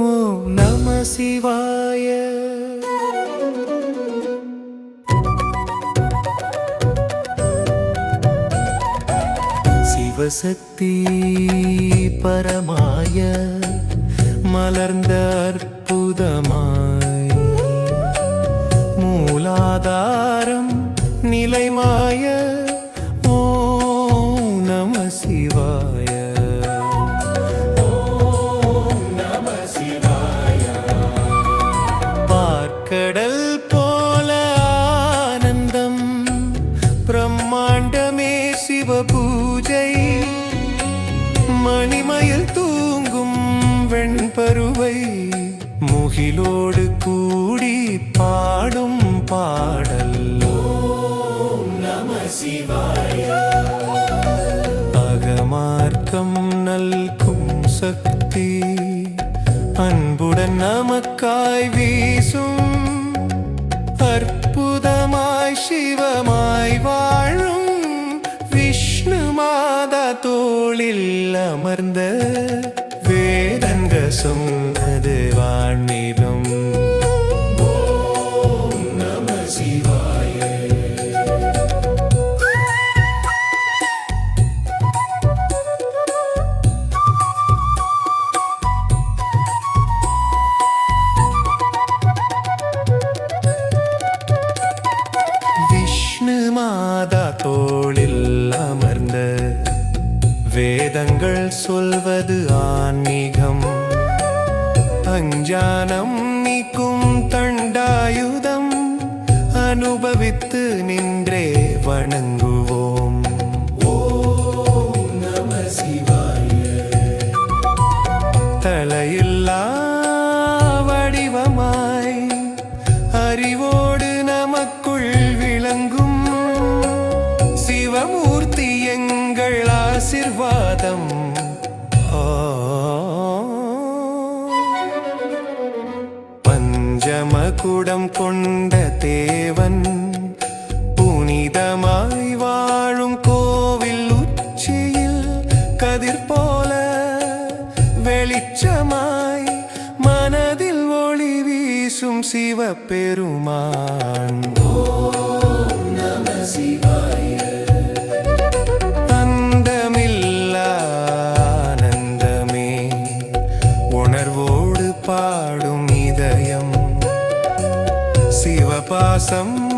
ஓம் நம சிவாய சிவசக்தி பரமாய மலர்ந்த அற்புதமாய் மூலாதார நிலைமாய ஓம் நம சிவாய. பார்க்கடல் போல ஆனந்தம் பிரம்மாண்டமே சிவ பூஜை. மணிமயில் தூங்கும் வெண்பருவை முகிலோடு கூடி பா மார்க்கம் நல்கும் சக்தி. அன்புடன் நமக்காய் வீசும். அற்புதமாய் சிவமாய் வாழும். விஷ்ணு மாதா தோளில் அமர்ந்த வேதங்க சொன்னது மாதா தோளில் அமர்ந்த வேதங்கள் சொல்வது ஆன்மீகம். அஞ்ஞானம் நீக்கும் தண்டாயுதம். அனுபவித்து நின்றே வணங்குவோம். தலையில்லா வடிவமாய் அறிவோடு ஆசிர்வாதம். பஞ்சமகுடம் கொண்ட தேவன் புனிதமாய் வாழும் கோவில் உச்சியில் கதிர் போல வெளிச்சமாய் மனதில் ஒளி வீசும் சிவபெருமான். சிவா. பாடும் இதயம். சிவபாசம்